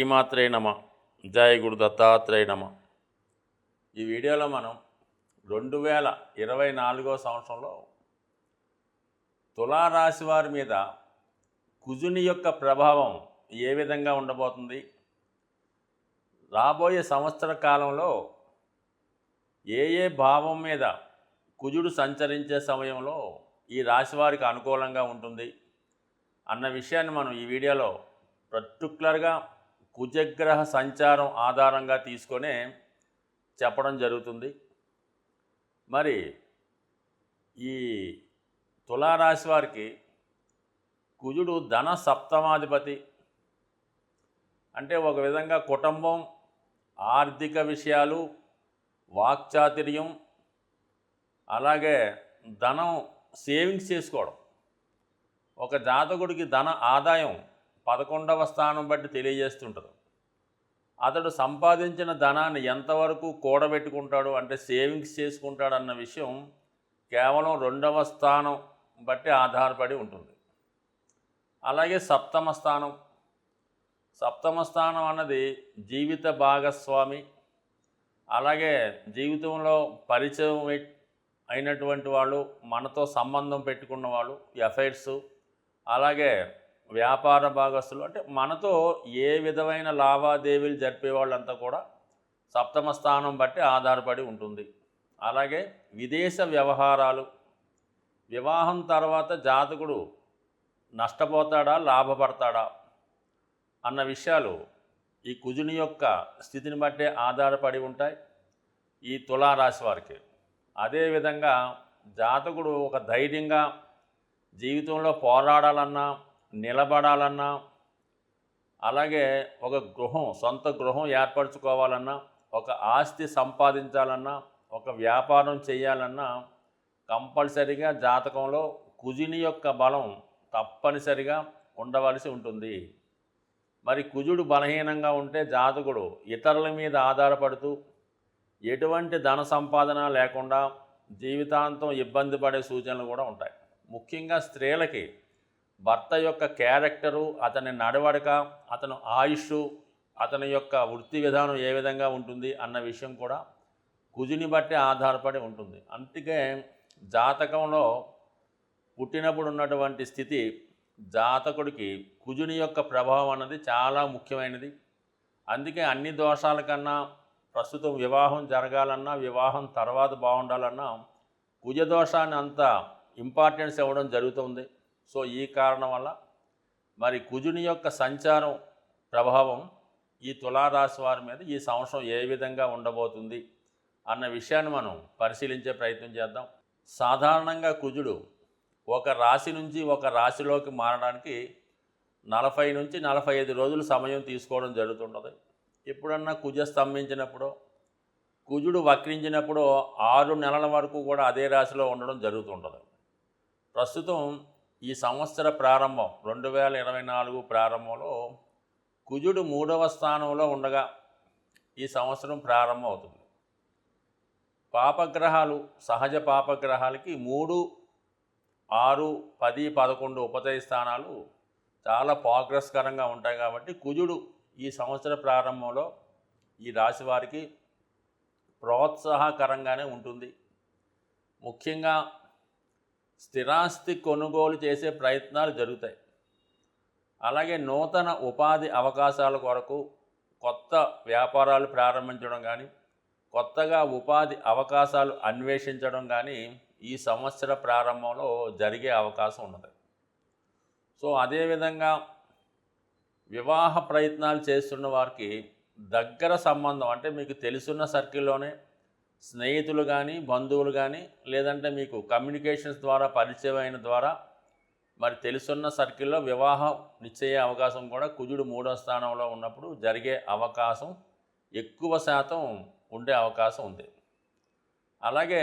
శ్రీమాత్రే నమ. జయ గురు దత్తాత్రేయ నమ. ఈ వీడియోలో మనం రెండు వేల ఇరవై నాలుగో సంవత్సరంలో తులారాశి వారి మీద కుజుని యొక్క ప్రభావం ఏ విధంగా ఉండబోతుంది? రాబోయే సంవత్సర కాలంలో ఏ ఏ భావం మీద కుజుడు సంచరించే సమయంలో ఈ రాశి వారికి అనుకూలంగా ఉంటుంది? అన్న విషయాన్ని మనం ఈ వీడియోలో పర్టికులర్గా కుజగ్రహ సంచారం ఆధారంగా తీసుకొనే చెప్పడం జరుగుతుంది. మరి ఈ తులారాశి వారికి కుజుడు ధన సప్తమాధిపతి. అంటే ఒక విధంగా కుటుంబం ఆర్థిక విషయాలు వాక్చాతుర్యం అలాగే ధనం సేవింగ్స్ చేసుకోవడం. ఒక జాతకుడికి ధన ఆదాయం పదకొండవ స్థానం బట్టి తెలియజేస్తుంటారు అతడు సంపాదించిన ధనాన్ని ఎంతవరకు కూడబెట్టుకుంటాడు అంటే సేవింగ్స్ చేసుకుంటాడు అన్న విషయం కేవలం రెండవ స్థానం బట్టి ఆధారపడి ఉంటుంది. అలాగే సప్తమ స్థానం. సప్తమ స్థానం అన్నది జీవిత భాగస్వామి అలాగే జీవితంలో పరిచయం అయినటువంటి వాళ్ళు మనతో సంబంధం పెట్టుకున్న వాళ్ళు ఎఫైర్స్ అలాగే వ్యాపార భాగస్తులు అంటే మనతో ఏ విధమైన లావాదేవీలు జరిపే వాళ్ళంతా కూడా సప్తమ స్థానం బట్టి ఆధారపడి ఉంటుంది. అలాగే విదేశ వ్యవహారాలు వివాహం తర్వాత జాతకుడు నష్టపోతాడా లాభపడతాడా అన్న విషయాలు ఈ కుజుని యొక్క స్థితిని బట్టే ఆధారపడి ఉంటాయి ఈ తులారాశి వారికి. అదేవిధంగా జాతకుడు ఒక ధైర్యంగా జీవితంలో పోరాడాలన్నా నిలబడాలన్నా అలాగే ఒక గృహం సొంత గృహం ఏర్పరచుకోవాలన్నా ఒక ఆస్తి సంపాదించాలన్నా ఒక వ్యాపారం చేయాలన్నా కంపల్సరిగా జాతకంలో కుజుని యొక్క బలం తప్పనిసరిగా ఉండవలసి ఉంటుంది. మరి కుజుడు బలహీనంగా ఉంటే జాతకుడు ఇతరుల మీద ఆధారపడుతూ ఎటువంటి ధన సంపాదన లేకుండా జీవితాంతం ఇబ్బంది పడే సూచనలు కూడా ఉంటాయి. ముఖ్యంగా స్త్రీలకి భర్త యొక్క క్యారెక్టరు అతని నడవడిక అతను ఆయుష్ అతని యొక్క వృత్తి విధానం ఏ విధంగా ఉంటుంది అన్న విషయం కూడా కుజుని బట్టి ఆధారపడి ఉంటుంది. అందుకే జాతకంలో పుట్టినప్పుడు ఉన్నటువంటి స్థితి జాతకుడికి కుజుని యొక్క ప్రభావం అన్నది చాలా ముఖ్యమైనది. అందుకే అన్ని దోషాల కన్నా ప్రస్తుతం వివాహం జరగాలన్నా వివాహం తర్వాత బాగుండాలన్నా కుజదోషాన్ని అంత ఇంపార్టెన్స్ ఇవ్వడం జరుగుతుంది. సో ఈ కారణం వల్ల మరి కుజుని యొక్క సంచారం ప్రభావం ఈ తులారాశి వారి మీద ఈ సంవత్సరం ఏ విధంగా ఉండబోతుంది అన్న విషయాన్ని మనం పరిశీలించే ప్రయత్నం చేద్దాం. సాధారణంగా కుజుడు ఒక రాశి నుంచి ఒక రాశిలోకి మారడానికి నలభై నుంచి నలభై ఐదు రోజులు సమయం తీసుకోవడం జరుగుతుంటుంది. ఎప్పుడన్నా కుజ స్తంభించినప్పుడు కుజుడు వక్రించినప్పుడు ఆరు నెలల వరకు కూడా అదే రాశిలో ఉండడం జరుగుతుంటుంది. ప్రస్తుతం ఈ సంవత్సర ప్రారంభం రెండు వేల ఇరవై నాలుగు ప్రారంభంలో కుజుడు మూడవ స్థానంలో ఉండగా ఈ సంవత్సరం ప్రారంభం అవుతుంది పాపగ్రహాలు సహజ పాపగ్రహాలకి మూడు ఆరు పది పదకొండు ఉపతయ స్థానాలు చాలా ప్రోగ్రెస్కరంగా ఉంటాయి కాబట్టి కుజుడు ఈ సంవత్సర ప్రారంభంలో ఈ రాశి వారికి ప్రోత్సాహకరంగానే ఉంటుంది. ముఖ్యంగా స్థిరాస్తి కొనుగోలు చేసే ప్రయత్నాలు జరుగుతాయి. అలాగే నూతన ఉపాధి అవకాశాల కొరకు కొత్త వ్యాపారాలు ప్రారంభించడం కానీ కొత్తగా ఉపాధి అవకాశాలు అన్వేషించడం కానీ ఈ సంవత్సర ప్రారంభంలో జరిగే అవకాశం ఉన్నది. సో అదేవిధంగా వివాహ ప్రయత్నాలు చేస్తున్న వారికి దగ్గర సంబంధం అంటే మీకు తెలుసున్న సర్కిల్లోనే స్నేహితులు కానీ బంధువులు కానీ లేదంటే మీకు కమ్యూనికేషన్స్ ద్వారా పరిచయం అయిన ద్వారా మరి తెలుసున్న సర్కిల్లో వివాహం నిశ్చయ అవకాశం కూడా కుజుడు మూడో స్థానంలో ఉన్నప్పుడు జరిగే అవకాశం ఎక్కువ శాతం ఉండే అవకాశం ఉంది. అలాగే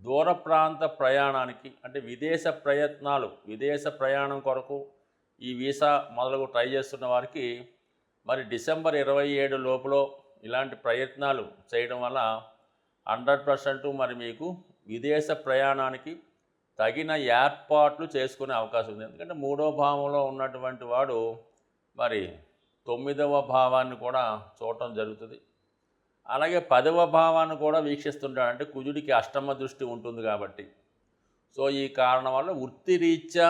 దూర ప్రాంత ప్రయాణానికి అంటే విదేశ ప్రయత్నాలు విదేశ ప్రయాణం కొరకు ఈ వీసా మొదలగు ట్రై చేస్తున్న వారికి మరి డిసెంబర్ ఇరవై ఏడు లోపల ఇలాంటి ప్రయత్నాలు చేయడం వల్ల హండ్రెడ్ పర్సెంట్ మరి మీకు విదేశ ప్రయాణానికి తగిన ఏర్పాట్లు చేసుకునే అవకాశం ఉంది. ఎందుకంటే మూడో భావంలో ఉన్నటువంటి వాడు మరి తొమ్మిదవ భావాన్ని కూడా చూడటం జరుగుతుంది. అలాగే పదవ భావాన్ని కూడా వీక్షిస్తుంటాడు. అంటే కుజుడికి అష్టమ దృష్టి ఉంటుంది కాబట్టి. సో ఈ కారణం వల్ల వృత్తిరీత్యా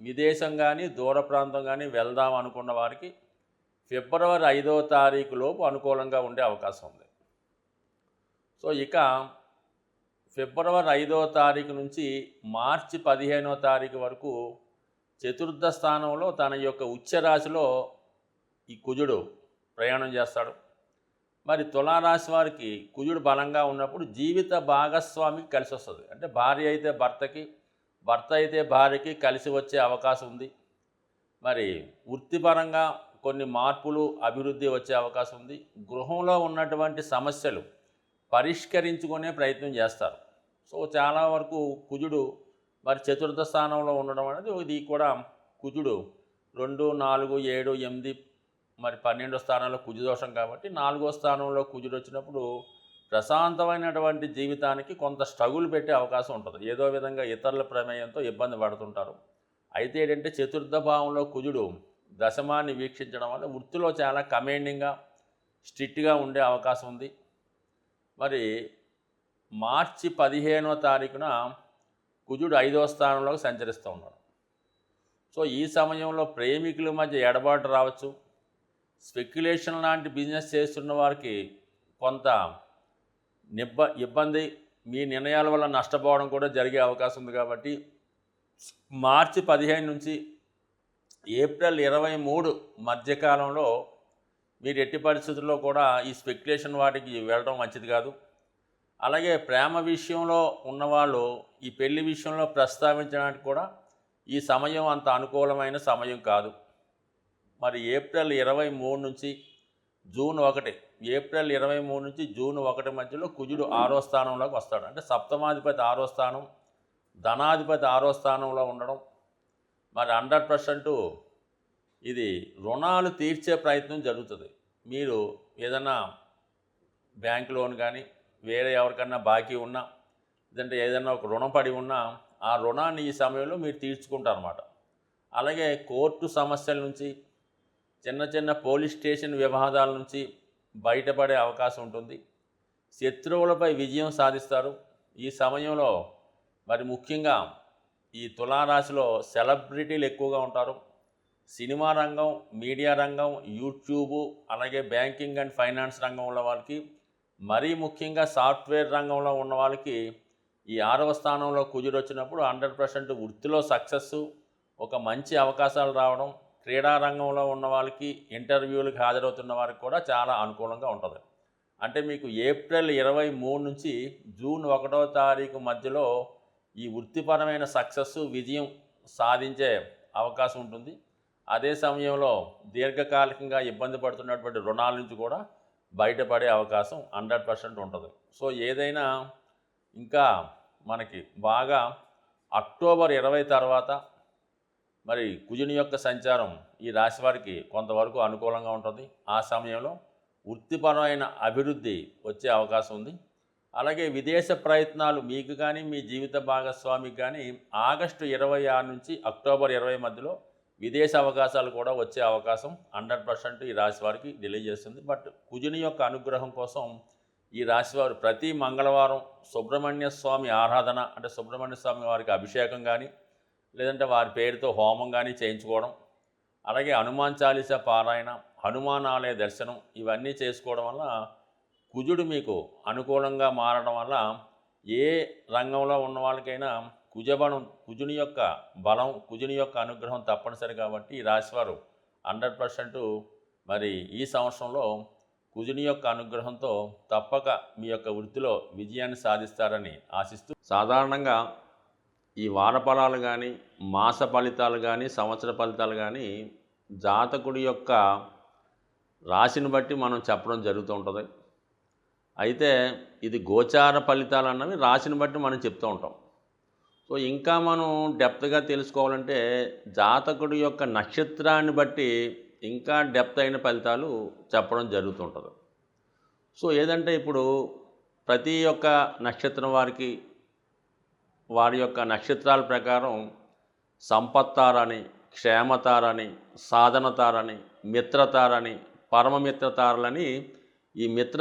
విదేశం కానీ దూర ప్రాంతం కానీ వెళ్దాం అనుకున్న వారికి ఫిబ్రవరి ఐదవ తారీఖు లోపు అనుకూలంగా ఉండే అవకాశం ఉంది. సో ఇక ఫిబ్రవరి ఐదవ తారీఖు నుంచి మార్చి పదిహేనవ తారీఖు వరకు చతుర్థ స్థానంలో తన యొక్క ఉచ్చరాశిలో ఈ కుజుడు ప్రయాణం చేస్తాడు. మరి తులారాశి వారికి కుజుడు బలంగా ఉన్నప్పుడు జీవిత భాగస్వామికి కలిసి వస్తుంది. అంటే భార్య అయితే భర్తకి భర్త అయితే భార్యకి కలిసి వచ్చే అవకాశం ఉంది. మరి వృత్తిపరంగా కొన్ని మార్పులు అభివృద్ధి వచ్చే అవకాశం ఉంది. గృహంలో ఉన్నటువంటి సమస్యలు పరిష్కరించుకునే ప్రయత్నం చేస్తారు. సో చాలా వరకు కుజుడు మరి చతుర్థ స్థానంలో ఉండడం అనేది ఇది కూడా కుజుడు రెండు నాలుగు ఏడు ఎనిమిది మరి పన్నెండో స్థానంలో కుజు దోషం కాబట్టి నాలుగో స్థానంలో కుజుడు వచ్చినప్పుడు ప్రశాంతమైనటువంటి జీవితానికి కొంత స్ట్రగుల్ పెట్టే అవకాశం ఉంటుంది. ఏదో విధంగా ఇతరుల ప్రమేయంతో ఇబ్బంది పడుతుంటారు. అయితే ఏంటంటే చతుర్థ భావంలో కుజుడు దశమాన్ని వీక్షించడం వల్ల వృత్తిలో చాలా కమాండింగ్గా స్ట్రిక్ట్గా ఉండే అవకాశం ఉంది. మరి మార్చి పదిహేనో తారీఖున కుజుడు ఐదో స్థానంలోకి సంచరిస్తూ ఉన్నాడు. సో ఈ సమయంలో ప్రేమికుల మధ్య ఎడబాటు రావచ్చు. స్పెక్యులేషన్ లాంటి బిజినెస్ చేస్తున్న వారికి కొంత నిబ్బ ఇబ్బంది మీ నిర్ణయాల వల్ల నష్టపోవడం కూడా జరిగే అవకాశం ఉంది కాబట్టి మార్చి పదిహేను నుంచి ఏప్రిల్ ఇరవై మూడు మధ్యకాలంలో మీరు ఎట్టి పరిస్థితుల్లో కూడా ఈ స్పెక్యులేషన్ వాటికి వెళ్ళడం మంచిది కాదు. అలాగే ప్రేమ విషయంలో ఉన్నవాళ్ళు ఈ పెళ్ళి విషయంలో ప్రస్తావించడానికి కూడా ఈ సమయం అంత అనుకూలమైన సమయం కాదు. మరి ఏప్రిల్ ఇరవై మూడు నుంచి జూన్ ఒకటి ఏప్రిల్ ఇరవై మూడు నుంచి జూన్ ఒకటి మధ్యలో కుజుడు ఆరో స్థానంలోకి వస్తాడు. అంటే సప్తమాధిపతి ఆరో స్థానం ధనాధిపతి ఆరో స్థానంలో ఉండడం మరి హండ్రెడ్ పర్సెంట్ ఇది రుణాలు తీర్చే ప్రయత్నం జరుగుతుంది. మీరు ఏదైనా బ్యాంక్ లోన్ కానీ వేరే ఎవరికన్నా బాకీ ఉన్నా లేదంటే ఏదైనా ఒక రుణం పడి ఉన్నా ఆ రుణాన్ని ఈ సమయంలో మీరు తీర్చుకుంటారు అనమాట అలాగే కోర్టు సమస్యల నుంచి చిన్న చిన్న పోలీస్ స్టేషన్ వివాదాల నుంచి బయటపడే అవకాశం ఉంటుంది. శత్రువులపై విజయం సాధిస్తారు. ఈ సమయంలో మరి ముఖ్యంగా ఈ తులారాశిలో సెలబ్రిటీలు ఎక్కువగా ఉంటారు. సినిమా రంగం మీడియా రంగం యూట్యూబు అలాగే బ్యాంకింగ్ అండ్ ఫైనాన్స్ రంగంలో వాళ్ళకి మరీ ముఖ్యంగా సాఫ్ట్వేర్ రంగంలో ఉన్న వాళ్ళకి ఈ ఆరవ స్థానంలో కుజుడు వచ్చినప్పుడు హండ్రెడ్ పర్సెంట్ వృత్తిలో సక్సెస్ ఒక మంచి అవకాశాలు రావడం క్రీడా రంగంలో ఉన్న వాళ్ళకి ఇంటర్వ్యూలకు హాజరవుతున్న వారికి కూడా చాలా అనుకూలంగా ఉంటుంది. అంటే మీకు ఏప్రిల్ ఇరవై మూడు నుంచి జూన్ ఒకటో తారీఖు మధ్యలో ఈ వృత్తిపరమైన సక్సెస్ విజయం సాధించే అవకాశం ఉంటుంది. అదే సమయంలో దీర్ఘకాలికంగా ఇబ్బంది పడుతున్నటువంటి రుణాల నుంచి కూడా బయటపడే అవకాశం హండ్రెడ్ పర్సెంట్ ఉంటుంది. సో ఏదైనా ఇంకా మనకి బాగా అక్టోబర్ ఇరవై తర్వాత మరి కుజుని యొక్క సంచారం ఈ రాశి వారికి కొంతవరకు అనుకూలంగా ఉంటుంది. ఆ సమయంలో వృత్తిపరమైన అభివృద్ధి వచ్చే అవకాశం ఉంది. అలాగే విదేశ ప్రయత్నాలు మీకు కానీ మీ జీవిత భాగస్వామికి కానీ ఆగస్టు ఇరవై ఆరు నుంచి అక్టోబర్ ఇరవై మధ్యలో విదేశ అవకాశాలు కూడా వచ్చే అవకాశం హండ్రెడ్ పర్సెంట్ ఈ రాశి వారికి డిలే చేస్తుంది బట్ కుజుని యొక్క అనుగ్రహం కోసం ఈ రాశివారు ప్రతి మంగళవారం సుబ్రహ్మణ్య స్వామి ఆరాధన అంటే సుబ్రహ్మణ్య స్వామి వారికి అభిషేకం కానీ లేదంటే వారి పేరుతో హోమం కానీ చేయించుకోవడం అలాగే హనుమాన్ చాలీస పారాయణ హనుమాన్ ఆలయ దర్శనం ఇవన్నీ చేసుకోవడం వల్ల కుజుడు మీకు అనుకూలంగా మారడం వల్ల ఏ రంగంలో ఉన్న వాళ్ళకైనా కుజబలం కుజుని యొక్క బలం కుజుని యొక్క అనుగ్రహం తప్పనిసరి కాబట్టి రాశివారు హండ్రెడ్ పర్సెంట్ మరి ఈ సంవత్సరంలో కుజుని యొక్క అనుగ్రహంతో తప్పక మీ యొక్క వృత్తిలో విజయాన్ని సాధిస్తారని ఆశిస్తూ సాధారణంగా ఈ వార ఫలాలు కానీ మాస ఫలితాలు కానీ సంవత్సర ఫలితాలు కానీ జాతకుడి యొక్క రాశిని బట్టి మనం చెప్పడం జరుగుతూ ఉంటుంది. అయితే ఇది గోచార ఫలితాలు అన్నవి రాశిని బట్టి మనం చెప్తూ ఉంటాం. సో ఇంకా మనం డెప్త్గా తెలుసుకోవాలంటే జాతకుడి యొక్క నక్షత్రాన్ని బట్టి ఇంకా డెప్త్ అయిన ఫలితాలు చెప్పడం జరుగుతుంటుంది. సో ఏదంటే ఇప్పుడు ప్రతి ఒక్క నక్షత్రం వారికి వారి యొక్క నక్షత్రాల ప్రకారం సంపత్తారని క్షేమతారని సాధనతారని మిత్రతారని పరమమిత్ర తారలని ఈ మిత్ర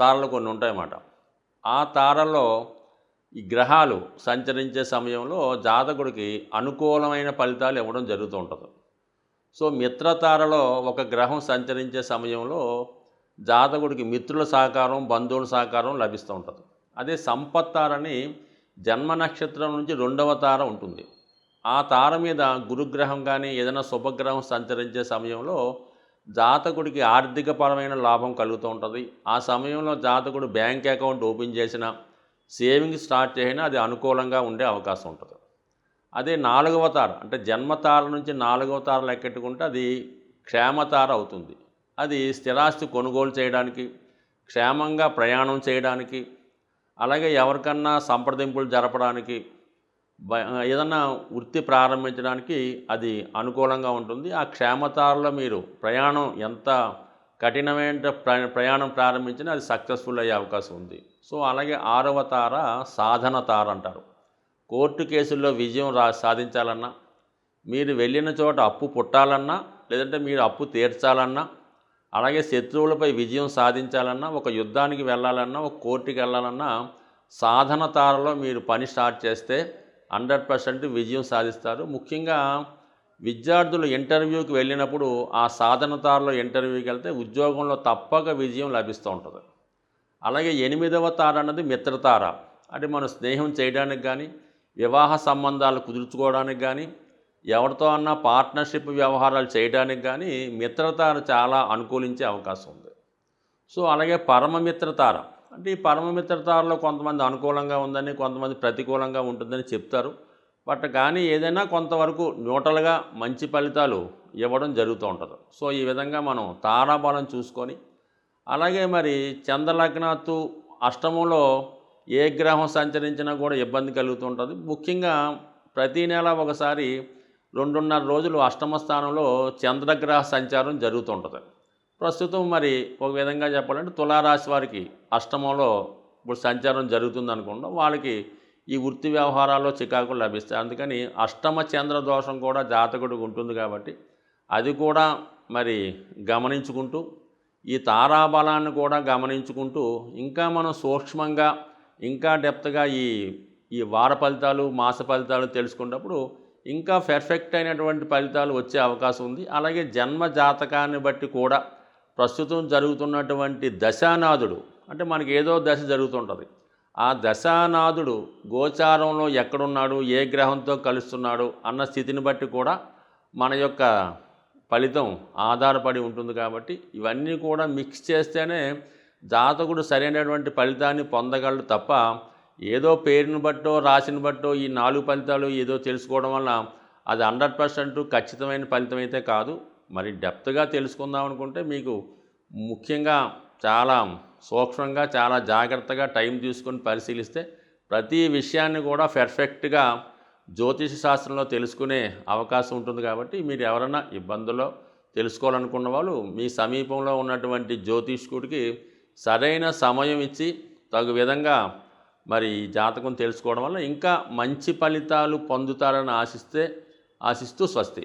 తారలు కొన్ని ఉంటాయన్నమాట. ఆ తారలో ఈ గ్రహాలు సంచరించే సమయంలో జాతకుడికి అనుకూలమైన ఫలితాలు ఇవ్వడం జరుగుతూ ఉంటుంది. సో మిత్రతారలో ఒక గ్రహం సంచరించే సమయంలో జాతకుడికి మిత్రుల సహకారం బంధువుల సహకారం లభిస్తూ ఉంటుంది. అదే సంపత్తారని జన్మ నక్షత్రం నుంచి రెండవ తార ఉంటుంది. ఆ తార మీద గురుగ్రహం కానీ ఏదైనా శుభగ్రహం సంచరించే సమయంలో జాతకుడికి ఆర్థికపరమైన లాభం కలుగుతూ ఉంటుంది. ఆ సమయంలో జాతకుడు బ్యాంక్ అకౌంట్ ఓపెన్ చేసిన సేవింగ్ స్టార్ట్ చేసినా అది అనుకూలంగా ఉండే అవకాశం ఉంటుంది. అదే నాలుగవ తార అంటే జన్మతార నుంచి నాలుగవ తార లెక్కెట్టుకుంటే అది క్షేమతార అవుతుంది. అది స్థిరాస్తి కొనుగోలు చేయడానికి క్షేమంగా ప్రయాణం చేయడానికి అలాగే ఎవరికన్నా సంప్రదింపులు జరపడానికి ఏదన్నా వృత్తి ప్రారంభించడానికి అది అనుకూలంగా ఉంటుంది. ఆ క్షేమతారలో మీరు ప్రయాణం ఎంత కఠినమైన ప్ర- ప్రయాణం ప్రారంభించినా అది సక్సెస్ఫుల్ అయ్యే అవకాశం ఉంది. సో అలాగే ఆరవ తార సాధన తార అంటారు. కోర్టు కేసుల్లో విజయం రా సాధించాలన్నా మీరు వెళ్ళిన చోట అప్పు పుట్టాలన్నా లేదంటే మీరు అప్పు తీర్చాలన్నా అలాగే శత్రువులపై విజయం సాధించాలన్నా ఒక యుద్ధానికి వెళ్ళాలన్నా ఒక కోర్టుకి వెళ్ళాలన్నా సాధన తారలో మీరు పని స్టార్ట్ చేస్తే హండ్రెడ్ పర్సెంట్ విజయం సాధిస్తారు. ముఖ్యంగా విద్యార్థులు ఇంటర్వ్యూకి వెళ్ళినప్పుడు ఆ సాధన తారలో ఇంటర్వ్యూకి వెళ్తే ఉద్యోగంలో తప్పక విజయం లభిస్తూ ఉంటుంది. అలాగే ఎనిమిదవ తార అన్నది మిత్రతార. అంటే మనం స్నేహం చేయడానికి కానీ వివాహ సంబంధాలు కుదుర్చుకోవడానికి కానీ ఎవరితో అన్నా పార్ట్నర్షిప్ వ్యవహారాలు చేయడానికి కానీ మిత్రతార చాలా అనుకూలించే అవకాశం ఉంది. సో అలాగే పరమమిత్రతార. అంటే ఈ పరమమిత్రతారలో కొంతమంది అనుకూలంగా ఉందని కొంతమంది ప్రతికూలంగా ఉంటుందని చెప్తారు. బట్ కానీ ఏదైనా కొంతవరకు న్యూట్రల్గా మంచి ఫలితాలు ఇవ్వడం జరుగుతూ ఉంటుంది. సో ఈ విధంగా మనం తారాబలం చూసుకొని అలాగే మరి చంద్రలగ్నాత్తు అష్టమంలో ఏ గ్రహం సంచరించినా కూడా ఇబ్బంది కలుగుతుంటుంది ముఖ్యంగా ప్రతి నెల ఒకసారి రెండున్నర రోజులు అష్టమ స్థానంలో చంద్రగ్రహ సంచారం జరుగుతుంటుంది ప్రస్తుతం మరి ఒక విధంగా చెప్పాలంటే తులారాశి వారికి అష్టమంలో ఇప్పుడు సంచారం జరుగుతుంది అనుకుంటాం వాళ్ళకి ఈ వృత్తి వ్యవహారాల్లో చికాకులు లభిస్తాయి. అందుకని అష్టమ చంద్ర దోషం కూడా జాతకుడికి ఉంటుంది కాబట్టి అది కూడా మరి గమనించుకుంటూ ఈ తారాబలాన్ని కూడా గమనించుకుంటూ ఇంకా మనం సూక్ష్మంగా ఇంకా డెప్త్గా ఈ ఈ వార ఫలితాలు మాస ఫలితాలు తెలుసుకున్నప్పుడు ఇంకా పెర్ఫెక్ట్ అయినటువంటి ఫలితాలు వచ్చే అవకాశం ఉంది. అలాగే జన్మ జాతకాన్ని బట్టి కూడా ప్రస్తుతం జరుగుతున్నటువంటి దశానాథుడు అంటే మనకి ఏదో దశ జరుగుతుంటుంది. ఆ దశానాథుడు గోచారంలో ఎక్కడున్నాడు ఏ గ్రహంతో కలుస్తున్నాడు అన్న స్థితిని బట్టి కూడా మన యొక్క ఫలితం ఆధారపడి ఉంటుంది కాబట్టి ఇవన్నీ కూడా మిక్స్ చేస్తేనే జాతకుడు సరైనటువంటి ఫలితాన్ని పొందగలడు తప్ప ఏదో పేరుని బట్టో రాసిని బట్టో ఈ నాలుగు ఫలితాలు ఏదో తెలుసుకోవడం వల్ల అది హండ్రెడ్ పర్సెంట్ ఖచ్చితమైన ఫలితం అయితే కాదు. మరి డెప్త్గా తెలుసుకుందాం అనుకుంటే మీకు ముఖ్యంగా చాలా సూక్ష్మంగా చాలా జాగ్రత్తగా టైం తీసుకొని పరిశీలిస్తే ప్రతి విషయాన్ని కూడా పెర్ఫెక్ట్గా జ్యోతిష శాస్త్రంలో తెలుసుకునే అవకాశం ఉంటుంది కాబట్టి మీరు ఎవరైనా ఇబ్బందుల్లో తెలుసుకోవాలనుకున్న వాళ్ళు మీ సమీపంలో ఉన్నటువంటి జ్యోతిష్కుడికి సరైన సమయం ఇచ్చి తగు విధంగా మరి జాతకం తెలుసుకోవడం వల్ల ఇంకా మంచి ఫలితాలు పొందుతారని ఆశిస్తే ఆశిస్తూ స్వస్తి.